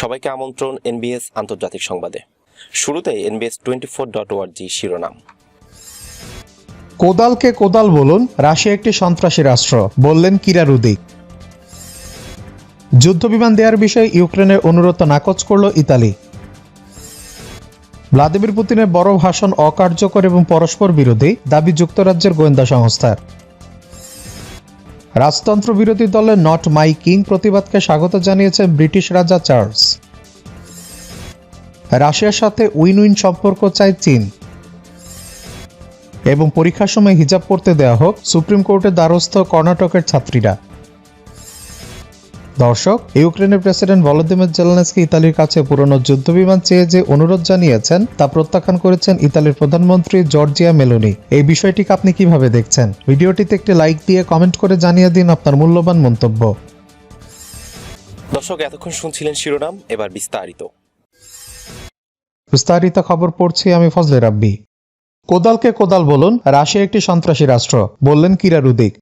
সবাইকে আমন্ত্রণ এনবিএস আন্তর্জাতিক সংবাদে। শুরুতে এনবিএস টোয়েন্টি ফোর ডট ওয়ার্জি শিরোনাম। কোদালকে কোদাল বলুন, রাশিয়া একটি সন্ত্রাসী রাষ্ট্র, বললেন কিরা রুদিক যুদ্ধবিমান দেওয়ার বিষয়ে ইউক্রেনের অনুরোধ নাকচ করল ইতালি। ভ্লাদিমির পুতিনের বড় ভাষণ অকার্যকর এবং পরস্পর বিরোধী, দাবি যুক্তরাজ্যের গোয়েন্দা সংস্থার। রাজতন্ত্র বিরোধী দলের নট মাই কিং প্রতিবাদকে স্বাগত জানিয়েছেন ব্রিটিশ রাজা চার্লস। রাশিয়ার সাথে উইন উইন সম্পর্ক চায় চীন। এবং পরীক্ষার সময় হিজাব পড়তে দেওয়া হোক, সুপ্রিম কোর্টের দ্বারস্থ কর্ণাটকের ছাত্রীরা। দর্শক ইউক্রেনের প্রেসিডেন্ট ভলোদিমির জেলেনস্কি ইতালির কাছে পুরনো যুদ্ধবিমান চেয়ে যে অনুরোধ জানিয়েছেন তা প্রত্যাখ্যান করেছেন ইতালির প্রধানমন্ত্রী জর্জিয়া মেলোনি। এই বিষয়টিকে আপনি কীভাবে দেখছেন? ভিডিওটিতে একটি লাইক দিয়ে কমেন্ট করে জানিয়ে দিন আপনার মূল্যবান মন্তব্য। দর্শক এতক্ষণ শুনছিলেন শিরোনাম এবার বিস্তারিত। বিস্তারিত খবর পড়ছি আমি ফজলে রাব্বি। কোদালকে কোদাল বলুন রাশিয়া একটি সন্ত্রাসী রাষ্ট্র বললেন কিরা রুদিক।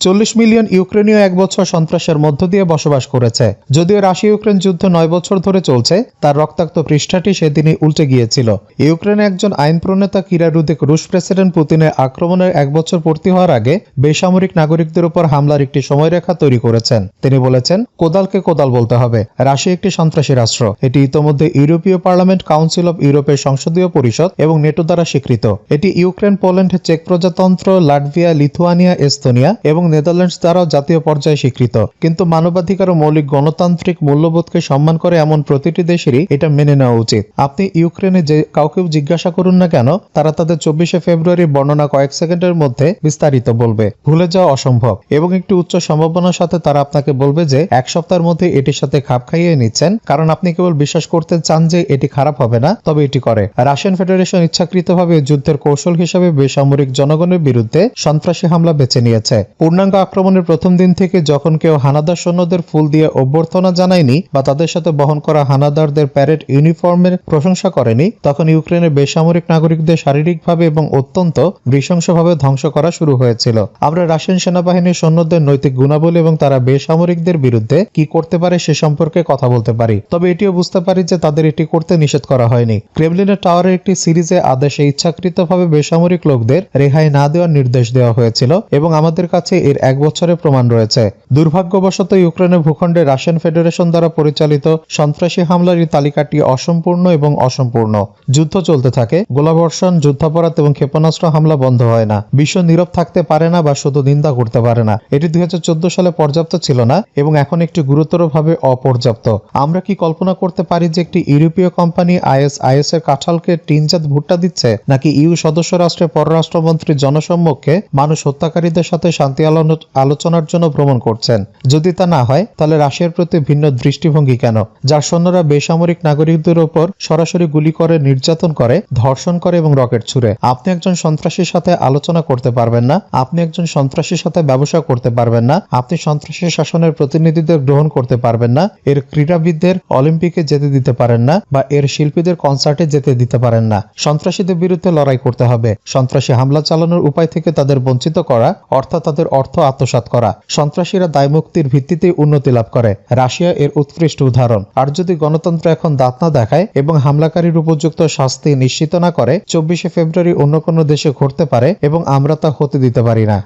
চল্লিশ মিলিয়ন ইউক্রেনীয় এক বছর সন্ত্রাসের মধ্য দিয়ে বসবাস করেছে। যদিও রাশিয়া ইউক্রেন যুদ্ধ নয় বছর ধরে চলছে, তার রক্তাক্ত পৃষ্ঠাটি সেদিনই উল্টে গিয়েছিল। ইউক্রেনে একজন আইন প্রণেতা কিরা রুদিক রুশ প্রেসিডেন্ট পুতিনের আক্রমণের এক বছর পূর্তি হওয়ার আগে বেসামরিক নাগরিকদের উপর হামলার একটি সময়রেখা তৈরি করেছেন। তিনি বলেছেন, কোদালকে কোদাল বলতে হবে। রাশিয়া একটি সন্ত্রাসী রাষ্ট্র। এটি ইতোমধ্যে ইউরোপীয় পার্লামেন্ট কাউন্সিল অব ইউরোপের সংসদীয় পরিষদ এবং নেটো দ্বারা স্বীকৃত। এটি ইউক্রেন পোল্যান্ড চেক প্রজাতন্ত্র, লাটভিয়া, লিথুয়ানিয়া, এস্তোনিয়া এবং নেদারল্যান্ডস দ্বারাও জাতীয় পর্যায়ে স্বীকৃত। কিন্তু মানবাধিকার ও মৌলিক গণতান্ত্রিক মূল্যবোধকে সম্মান করে এমন প্রতিটি দেশেরই এটা মেনে নেওয়া উচিত। আপনি ইউক্রেনে যে কাউকেও জিজ্ঞাসা করুন না কেন, তারা তাদের চব্বিশে ফেব্রুয়ারি বর্ণনা কয়েক সেকেন্ডের মধ্যে বিস্তারিত বলবে। ভুলে যাওয়া অসম্ভব। এবং একটি উচ্চ সম্ভাবনার সাথে তারা আপনাকে বলবে যে, এক সপ্তাহের মধ্যে এটির সাথে খাপ খাইয়ে নিচ্ছেন, কারণ আপনি কেবল বিশ্বাস করতে চান যে এটি খারাপ হবে না, তবে এটি করে। রাশিয়ান ফেডারেশন ইচ্ছাকৃতভাবে যুদ্ধের কৌশল হিসেবে বেসামরিক জনগণের বিরুদ্ধে সন্ত্রাসী হামলা বেছে নিয়েছে। পূর্ণাঙ্গ আক্রমণের প্রথম দিন থেকে যখন কেউ হানাদার সৈন্যদের ফুল দিয়ে অভ্যর্থনা জানায়নি বা তাদের সাথে বহন করা হানাদারদের প্যারেড ইউনিফর্মের প্রশংসা করেনি, তখন ইউক্রেনের বেসামরিক নাগরিকদের শারীরিকভাবে এবং অত্যন্ত নৃশংসভাবে ধ্বংস করা শুরু হয়েছিল। আমরা রাশিয়ান সেনাবাহিনীর সৈন্যদের নৈতিক গুণাবলী এবং তারা বেসামরিকদের বিরুদ্ধে কি করতে পারে সে সম্পর্কে কথা বলতে পারি, তবে এটিও বুঝতে পারি যে তাদের এটি করতে নিষেধ করা হয়নি। ক্রেমলিনের টাওয়ারের একটি সিরিজে আদেশে ইচ্ছাকৃতভাবে বেসামরিক লোকদের রেহাই না দেওয়ার নির্দেশ দেওয়া হয়েছিল এবং আমাদের কাছে এর এক বছরের প্রমাণ রয়েছে। দুর্ভাগ্যবশত ইউক্রেনের ভূখণ্ডে রাশিয়ান ফেডারেশন দ্বারা পরিচালিত সন্ত্রাসী হামলার এই তালিকাটি অসম্পূর্ণ এবং অসম্পূর্ণ। যুদ্ধ চলতে থাকে, গোলাবর্ষণ, যুদ্ধাপরাধ এবং ক্ষেপণাস্ত্র হামলা বন্ধ হয় না। বিশ্ব নীরব থাকতে পারে না বা শুধু নিন্দা করতে পারে না। এটি দুই হাজার চোদ্দ সালে পর্যাপ্ত ছিল না এবং এখন একটি গুরুতরভাবে অপর্যাপ্ত। আমরা কি কল্পনা করতে পারি যে একটি ইউরোপীয় কোম্পানি আইএস আইএস এর কাঁঠালকে টিনজাত ভুট্টা দিচ্ছে, নাকি ইউ সদস্য রাষ্ট্রের পররাষ্ট্রমন্ত্রী জনসম্মুখে মানুষ হত্যাকারীদের সাথে শান্তি আলো- আলোচনার জন্য ভ্রমণ করছেন। যদি তা না হয়, তাহলে রাশিয়ার প্রতি ভিন্ন দৃষ্টিভঙ্গি কেন? যার সৈন্যরা বেসামরিক নাগরিকদের উপর সরাসরি গুলি করে, নির্যাতন করে, ধর্ষণ করে এবং রকেট ছুড়ে। আপনি একজন সন্ত্রাসীর সাথে আলোচনা করতে পারবেন না। আপনি একজন সন্ত্রাসীর সাথে ব্যবসা করতে পারবেন না। আপনি সন্ত্রাসী শাসনের প্রতিনিধিদের গ্রহণ করতে পারবেন না। এর ক্রীড়াবিদদের অলিম্পিকে যেতে দিতে পারেন না বা এর শিল্পীদের কনসার্টে যেতে দিতে পারেন না। সন্ত্রাসীদের বিরুদ্ধে লড়াই করতে হবে। সন্ত্রাসী হামলা চালানোর উপায় থেকে তাদের বঞ্চিত করা, অর্থাৎ তাদের অর্থ আত্মসাৎ করা। সন্ত্রাসীরা দায়মুক্তির ভিত্তিতে উন্নতি লাভ করে। রাশিয়া এর উৎকৃষ্ট উদাহরণ। আর যদি গণতন্ত্র এখন দাঁত না দেখায় এবং হামলাকারীর উপযুক্ত শাস্তি নিশ্চিত না করে, চব্বিশে ফেব্রুয়ারি অন্য কোনো দেশে ঘটতে পারে এবং আমরা তা হতে দিতে পারি না।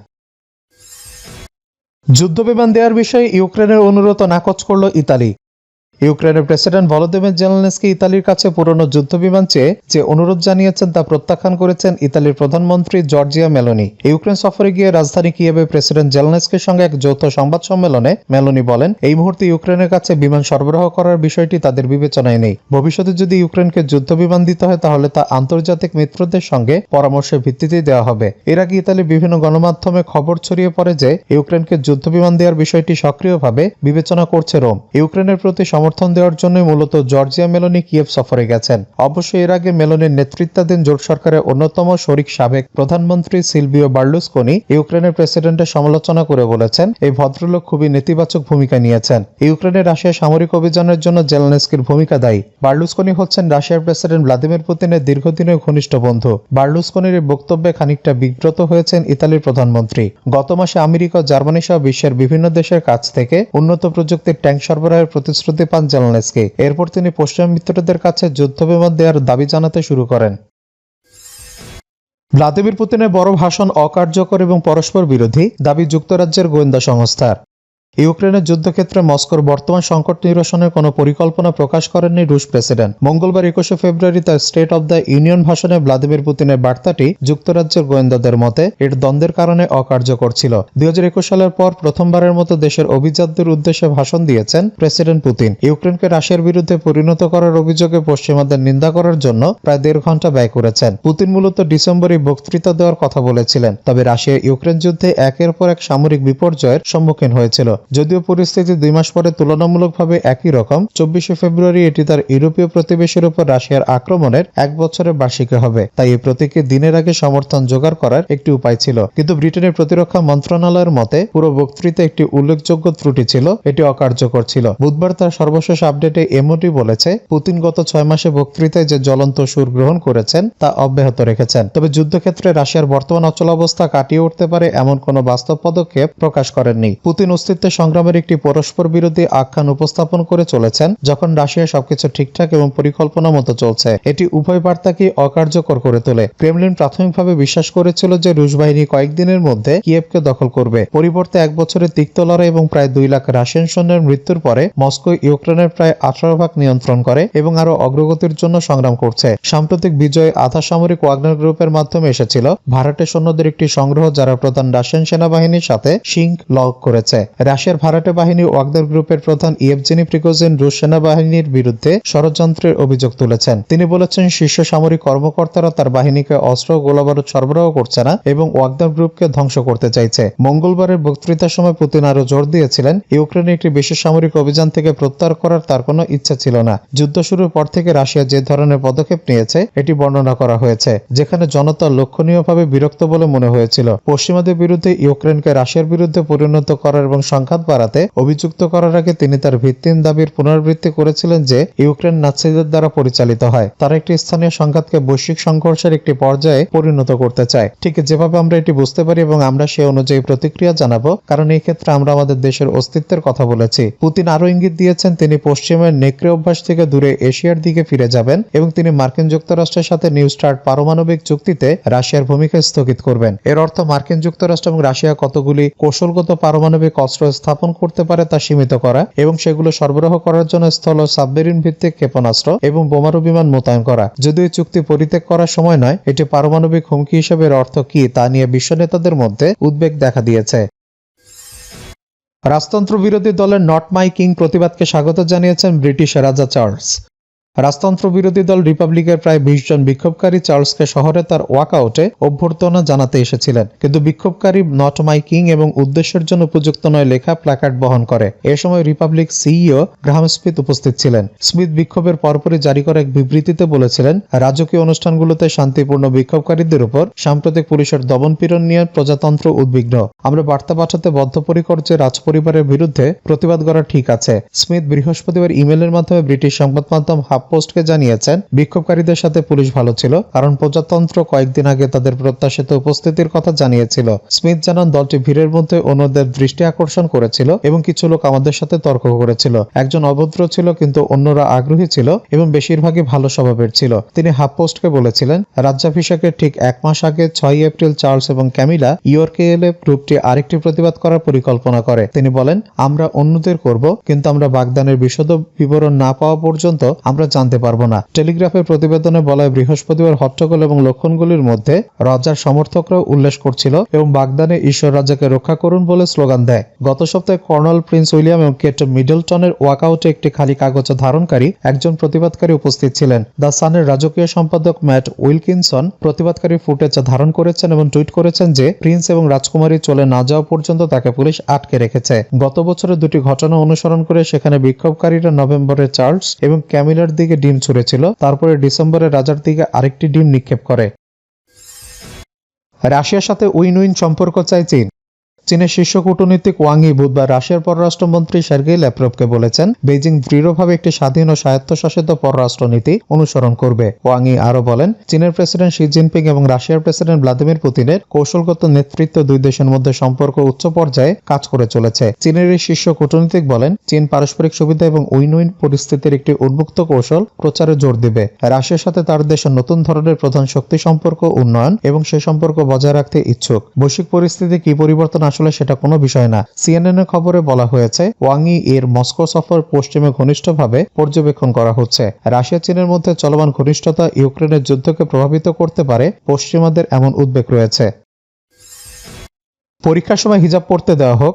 যুদ্ধবিমান দেওয়ার বিষয়ে ইউক্রেনের অনুরোধ নাকচ করল ইতালি। ইউক্রেনের প্রেসিডেন্ট ভলোদিমির জেলেনস্কি ইতালির কাছে পুরনো যুদ্ধবিমান চেয়ে যে অনুরোধ জানিয়েছেন তা প্রত্যাখ্যান করেছেন ইতালির প্রধানমন্ত্রী জর্জিয়া মেলোনি। ইউক্রেন সফরে গিয়ে রাজধানী কিয়েভে প্রেসিডেন্ট জেলেনস্কির সঙ্গে এক যৌথ সংবাদ সম্মেলনে মেলোনি বলেন, এই মুহূর্তে ইউক্রেনের কাছে বিমান সরবরাহ করার বিষয়টি তাদের বিবেচনায় নেই। ভবিষ্যতে যদি ইউক্রেনকে যুদ্ধবিমান দিতে হয়, তাহলে তা আন্তর্জাতিক মিত্রদের সঙ্গে পরামর্শের ভিত্তিতে দেওয়া হবে। এর আগে ইতালির বিভিন্ন গণমাধ্যমে খবর ছড়িয়ে পড়ে যে, ইউক্রেনকে যুদ্ধবিমান দেওয়ার বিষয়টি সক্রিয়ভাবে বিবেচনা করছে রোম। ইউক্রেনের প্রতি সমর্থন দেওয়ার জন্য মূলত জর্জিয়া মেলোনি কিয়েভ সফরে গেছেন। অবশ্য এর আগে মেলোনির নেতৃত্বাধীন জোট সরকারের অন্যতম শরিক সাবেক প্রধানমন্ত্রী সিলভিও বার্লুসকোনি ইউক্রেনের প্রেসিডেন্টের সমালোচনা করে বলেছেন, এই ভদ্রলোক খুবই নেতিবাচক ভূমিকা নিয়েছেন। ইউক্রেনে রাশিয়া সামরিক অভিযানের জন্য জেলনেস্কির ভূমিকা দায়ী। বার্লুসকোনি হচ্ছেন রাশিয়ার প্রেসিডেন্ট ভ্লাদিমির পুতিনের দীর্ঘদিনের ঘনিষ্ঠ বন্ধু। বার্লুসকোনির এই বক্তব্যে খানিকটা বিব্রত হয়েছেন ইতালির প্রধানমন্ত্রী। গত মাসে আমেরিকা জার্মানি সহ বিশ্বের বিভিন্ন দেশের কাছ থেকে উন্নত প্রযুক্তির ট্যাঙ্ক সরবরাহের প্রতিশ্রুতি পান জেলানেসকে। এরপর তিনি পশ্চিম মিত্রদের কাছে যুদ্ধ যুদ্ধবিমান দেওয়ার দাবি জানাতে শুরু করেন। ভ্লাদিমির পুতিনের বড় ভাষণ অকার্যকর এবং পরস্পর বিরোধী, দাবি যুক্তরাজ্যের গোয়েন্দা সংস্থার। ইউক্রেনের যুদ্ধক্ষেত্রে মস্কোর বর্তমান সংকট নিরসনের কোনো পরিকল্পনা প্রকাশ করেননি রুশ প্রেসিডেন্ট। মঙ্গলবার একুশে ফেব্রুয়ারি তার স্টেট অব দ্য ইউনিয়ন ভাষণে ভ্লাদিমির পুতিনের বার্তাটি যুক্তরাজ্যের গোয়েন্দাদের মতে এর দ্বন্দ্বের কারণে অকার্যকর ছিল। দু হাজার একুশ সালের পর প্রথমবারের মতো দেশের অভিজাতদের উদ্দেশ্যে ভাষণ দিয়েছেন প্রেসিডেন্ট পুতিন। ইউক্রেনকে রাশিয়ার বিরুদ্ধে পরিণত করার অভিযোগে পশ্চিমাদের নিন্দা করার জন্য প্রায় দেড় ঘণ্টা ব্যয় করেছেন। পুতিন মূলত ডিসেম্বরে বক্তৃতা দেওয়ার কথা বলেছিলেন, তবে রাশিয়া ইউক্রেন যুদ্ধে একের পর এক সামরিক বিপর্যয়ের সম্মুখীন হয়েছিল। যদিও পরিস্থিতি দুই মাস পরে তুলনামূলকভাবে একই রকম, চব্বিশে ফেব্রুয়ারি এটি তার ইউরোপীয় প্রতিবেশীর উপর রাশিয়ার আক্রমণের এক বছরের বার্ষিকী হবে। তাই এই প্রতীককে দিনের আগে সমর্থন জোগাড় করার একটি উপায় ছিল। কিন্তু ব্রিটেনের প্রতিরক্ষা মন্ত্রণালয়ের মতে, পুরো বক্তৃতা একটি উল্লেখযোগ্য ত্রুটি ছিল, এটি অকার্যকর ছিল। বুধবার তার সর্বশেষ আপডেটে এমওটি বলেছে, পুতিন গত ছয় মাসে বক্তৃতায় যে জ্বলন্ত সুর গ্রহণ করেছেন, তা অব্যাহত রেখেছেন। তবে যুদ্ধক্ষেত্রে রাশিয়ার বর্তমান অচলাবস্থা কাটিয়ে উঠতে পারে এমন কোনো বাস্তব পদক্ষেপ প্রকাশ করেননি। পুতিন অস্তিত্বের সংগ্রামের একটি পরস্পর বিরোধী আখ্যান উপস্থাপন করে চলেছেন, যখন রাশিয়া সবকিছু ঠিকঠাক এবং পরিকল্পনা মতো চলছে। এটি উভয় বার্তাকে অকার্যকর করে তোলে। ক্রেমলিন প্রাথমিকভাবে বিশ্বাস করেছিল যে রুশ বাহিনী কয়েকদিনের মধ্যে কিয়েভকে দখল করবে। পরিবর্তে এক বছরের তিক্ত লড়াই এবং প্রায় দুই লাখ রাশিয়ান সৈন্যের মৃত্যুর পরে মস্কো ইউক্রেনের প্রায় আঠারো ভাগ নিয়ন্ত্রণ করে এবং আরও অগ্রগতির জন্য সংগ্রাম করছে। সাম্প্রতিক বিজয় আধা সামরিক ওয়াগনার গ্রুপের মাধ্যমে এসেছিল। ভারতের সৈন্যদের একটি সংগ্রহ যারা প্রধান রাশিয়ান সেনাবাহিনীর সাথে সিঙ্ক লক করেছে। রাশিয়ার ভাড়াটে বাহিনী ওয়াগনার গ্রুপের প্রধান ইয়েভজেনি প্রিগোজিন রুশ সেনাবাহিনীর বিরুদ্ধে ষড়যন্ত্রের অভিযোগ তুলেছেন। তিনি বলেছেন, শীর্ষ সামরিক কর্মকর্তারা তার বাহিনীকে অস্ত্র গোলাবারুদ সরবরাহ করছে না এবং ওয়াগনার গ্রুপকে ধ্বংস করতে চাইছে। মঙ্গলবারের বক্তৃতার সময় পুতিন আরও জোর দিয়েছিলেন, ইউক্রেনে একটি বিশেষ সামরিক অভিযান থেকে প্রত্যাহার করার তার কোনো ইচ্ছা ছিল না। যুদ্ধ শুরুর পর থেকে রাশিয়া যে ধরনের পদক্ষেপ নিয়েছে, এটি বর্ণনা করা হয়েছে, যেখানে জনতা লক্ষণীয়ভাবে বিরক্ত বলে মনে হয়েছিল। পশ্চিমাদের বিরুদ্ধে ইউক্রেনকে রাশিয়ার বিরুদ্ধে পরিণত করার এবং সংঘাত বাড়াতে অভিযুক্ত করার আগে তিনি তার ভিত্তিহীন দাবির পুনরাবৃত্তি করেছিলেন যে ইউক্রেন নাৎসিদের দ্বারা পরিচালিত হয়। তারা একটি স্থানীয় সংঘাতকে বৈশ্বিক সংঘর্ষের একটি পর্যায়ে পরিণত করতে চায়। ঠিক যেভাবে আমরা এটি বুঝতে পারি এবং আমরা সে অনুযায়ী প্রতিক্রিয়া জানাব, কারণ এই ক্ষেত্রে আমরা আমাদের দেশের অস্তিত্বের কথা বলেছি। পুতিন আরও ইঙ্গিত দিয়েছেন, তিনি পশ্চিমের নেকড়ে অভ্যাস থেকে দূরে এশিয়ার দিকে ফিরে যাবেন এবং তিনি মার্কিন যুক্তরাষ্ট্রের সাথে নিউ স্টার্ট পারমাণবিক চুক্তিতে রাশিয়ার ভূমিকা স্থগিত করবেন। এর অর্থ মার্কিন যুক্তরাষ্ট্র এবং রাশিয়া কতগুলি কৌশলগত পারমাণবিক অস্ত্র স্থাপন করতে পারে তা সীমিত করা এবং সেগুলো সরবরাহ করার জন্য স্থল ও সাবমেরিন ভিত্তিক ক্ষেপণাস্ত্র এবং বোমারু বিমান মোতায়েন করা। যদিও চুক্তি পরিত্যাগ করার সময় নয়, এটি পারমাণবিক হুমকি হিসেবে অর্থ কি তা নিয়ে বিশ্ব নেতাদের মধ্যে উদ্বেগ দেখা দিয়েছে। রাজতন্ত্র বিরোধী দলের নট মাই কিং প্রতিবাদকে স্বাগত জানিয়েছেন ব্রিটিশ রাজা চার্লস। রাজতন্ত্র বিরোধী দল রিপাবলিকের প্রায় বিশ জন বিক্ষোভকারী চার্লসকে শহরে তার ওয়াকআউটে অভ্যর্থনা জানাতে এসেছিলেন। কিন্তু বিক্ষোভকারী নট মাই কিং এবং উদ্দেশ্যের জন্য উপযুক্ত নয় লেখা প্ল্যাকার্ড বহন করে। এ সময় রিপাবলিক সিইও গ্রাহাম স্মিথ উপস্থিত ছিলেন। স্মিথ বিক্ষোভের পরপরই জারি করা এক বিবৃতিতে বলেছিলেন, রাজকীয় অনুষ্ঠানগুলোতে শান্তিপূর্ণ বিক্ষোভকারীদের উপর সাম্প্রতিক পুলিশের দমনপীড়ন নিয়ে প্রজাতন্ত্র উদ্বিগ্ন। আমরা বার্তা পাঠাতে বদ্ধপরিকর যে রাজপরিবারের বিরুদ্ধে প্রতিবাদ করা ঠিক আছে। স্মিথ বৃহস্পতিবার ইমেলের মাধ্যমে ব্রিটিশ সংবাদ মাধ্যম পোস্টকে জানিয়েছেন, বিক্ষোভকারীদের সাথে পুলিশ ভালো ছিল, কারণ প্রজাতন্ত্র কয়েকদিন আগে তাদের প্রত্যাশিত উপস্থিতির কথা জানিয়েছিল। স্মিথ জানান, দলটি ভিড়ের মধ্যে অন্যদের দৃষ্টি আকর্ষণ করেছিল এবং কিছু লোক আমাদের সাথে তর্ক করেছিল। একজন অভদ্র ছিল, কিন্তু অন্যরা আগ্রহী ছিল এবং বেশিরভাগই ভালো স্বভাবের ছিল। তিনি হাফ পোস্টকে বলেছিলেন রাজ্যাভিষেকের ঠিক এক মাস আগে ছয় এপ্রিল চার্লস এবং ক্যামিলা ইয়র্কে এলে গ্রুপটি আরেকটি প্রতিবাদ করার পরিকল্পনা করে। তিনি বলেন, আমরা অন্যদের করব, কিন্তু আমরা বাগদানের বিশদ বিবরণ না পাওয়া পর্যন্ত আমরা জানতে পারব না। টেলিগ্রাফের প্রতিবেদনে বলা হয়, বৃহস্পতিবার হট্টগোল এবং লক্ষণগুলির মধ্যে রাজার সমর্থকরাও উল্লেখ করছিল এবং বাগদানে ঈশ্বর রাজাকে রক্ষা করুন বলে স্লোগান দেয়। গত সপ্তাহে কর্নেল প্রিন্স উইলিয়াম এবং কেট মিডলটনের ওয়াকআউটে একটি খালি কাগজ ধারণকারী একজন প্রতিবাদকারী উপস্থিত ছিলেন। দ্য সানের রাজকীয় সম্পাদক ম্যাট উইলকিনসন প্রতিবাদকারী ফুটেজ ধারণ করেছেন এবং টুইট করেছেন যে, প্রিন্স এবং রাজকুমারী চলে না যাওয়া পর্যন্ত তাকে পুলিশ আটকে রেখেছে। গত বছরের দুটি ঘটনা অনুসরণ করে সেখানে বিক্ষোভকারীরা নভেম্বরে চার্লস এবং ক্যামিলার দিকে ডিম ছুঁড়েছিল, তারপরে ডিসেম্বরে রাজার দিকে আরেকটি ডিম নিক্ষেপ করে। রাশিয়ার সাথে উইন উইন সম্পর্ক চায় চীন। চীনের শীর্ষ কূটনীতিক ওয়াং ই বুধবার রাশিয়ার পররাষ্ট্রমন্ত্রী সার্গেই ল্যাপ্রভকে বলেছেন বেজিং দৃঢ়ভাবে একটি স্বাধীন ও স্বায়ত্তশাসিত পররাষ্ট্রনীতি অনুসরণ করবে। ওয়াং ই আরও বলেন, চীনের প্রেসিডেন্ট শি জিনপিং এবং রাশিয়ার প্রেসিডেন্ট ভ্লাদিমির পুতিনের কৌশলগত নেতৃত্ব দুই দেশের মধ্যে সম্পর্ক উচ্চ পর্যায়ে কাজ করে চলেছে। চীনের এই শীর্ষ কূটনীতিক বলেন, চীন পারস্পরিক সুবিধা এবং উইন উইন পরিস্থিতির একটি উন্মুক্ত কৌশল প্রচারে জোর দিবে। রাশিয়ার সাথে তার দেশের নতুন ধরনের প্রধান শক্তি সম্পর্ক, উন্নয়ন এবং সে সম্পর্ক বজায় রাখতে ইচ্ছুক। বৈশ্বিক পরিস্থিতি কি পরিবর্তন আসলে সেটা কোনো বিষয় না। সিএনএন এর খবরে বলা হয়েছে, ওয়াংই এর মস্কো সফর পশ্চিমে ঘনিষ্ঠভাবে পর্যবেক্ষণ করা হচ্ছে। রাশিয়া, চীনের মধ্যে চলমান ঘনিষ্ঠতা ইউক্রেনের যুদ্ধকে প্রভাবিত করতে পারে, পশ্চিমাদের এমন উদ্বেগ রয়েছে। পরীক্ষার সময় হিজাব পড়তে দেওয়া হোক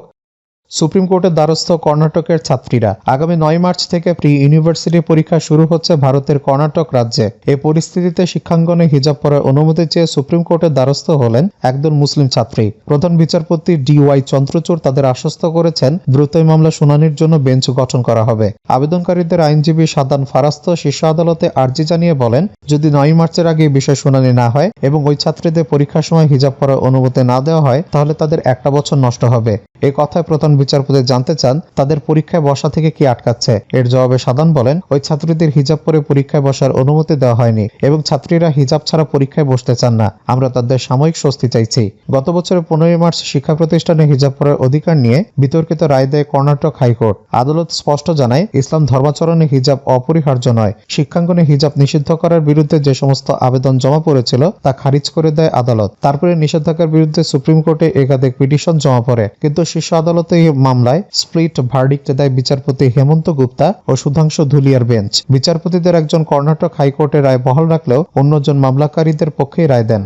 সুপ্রিম কোর্টের দ্বারস্থ কর্ণাটকের ছাত্রীরা। আগামী নয় মার্চ থেকে প্রি ইউনিভার্সিটি পরীক্ষা শুরু হচ্ছে ভারতের কর্ণাটক রাজ্যে। এই পরিস্থিতিতে শিক্ষাঙ্গনে হিজাব পরার অনুমতি চেয়ে সুপ্রিম কোর্টের দ্বারস্থ হলেন একজন মুসলিম ছাত্রী। প্রধান বিচারপতি ডি ওয়াই চন্দ্রচূড় তাদের আশ্বস্ত করেছেন, দ্রুতই মামলা শুনানির জন্য বেঞ্চ গঠন করা হবে। আবেদনকারীদের আইনজীবী সাদান ফারাস্ত শীর্ষ আদালতে আর্জি জানিয়ে বলেন, যদি নয় মার্চের আগে বিষয় শুনানি না হয় এবং ওই ছাত্রীদের পরীক্ষার সময় হিজাব পরার অনুমতি না দেওয়া হয়, তাহলে তাদের একটা বছর নষ্ট হবে। এই কথায় প্রধান বিচারপতি জানতে চান, তাদের পরীক্ষায় বসা থেকে কি আটকাচ্ছে? এর জবাবে সাদান বলেন, ওই ছাত্রীদের হিজাব পরে পরীক্ষায় বসার অনুমতি দেওয়া হয়নি এবং ছাত্রীরা হিজাব ছাড়া পরীক্ষায় বসতে চান না। আমরা তাদের সাময়িক স্বস্তি চাইছি। গত বছরের পনেরোই মার্চ শিক্ষা প্রতিষ্ঠানে হিজাব পরার অধিকার নিয়ে বিতর্কিত রায় দেয় কর্ণাটক হাইকোর্ট। আদালত স্পষ্ট জানায়, ইসলাম ধর্মাচরণে হিজাব অপরিহার্য নয়। শিক্ষাঙ্গনে হিজাব নিষিদ্ধ করার বিরুদ্ধে যে সমস্ত আবেদন জমা পড়েছিল, তা খারিজ করে দেয় আদালত। তারপরে নিষেধাজ্ঞার বিরুদ্ধে সুপ্রিম কোর্টে একাধিক পিটিশন জমা পড়ে। কিন্তু শীর্ষ আদালতে এই মামলায় স্প্লিট ভার্ডিক্ট দেয় বিচারপতি হেমন্ত গুপ্তা ও সুধাংশু ধুলিয়ার বেঞ্চ। বিচারপতিদের একজন কর্ণাটক হাইকোর্টে রায় বহাল রাখলেও অন্যজন মামলাকারীদের পক্ষেই রায় দেন।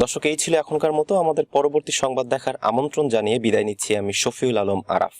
দর্শক, এই ছিল এখনকার মতো। আমাদের পরবর্তী সংবাদ দেখার আমন্ত্রণ জানিয়ে বিদায় নিচ্ছি আমি শফিউল আলম আরাফ।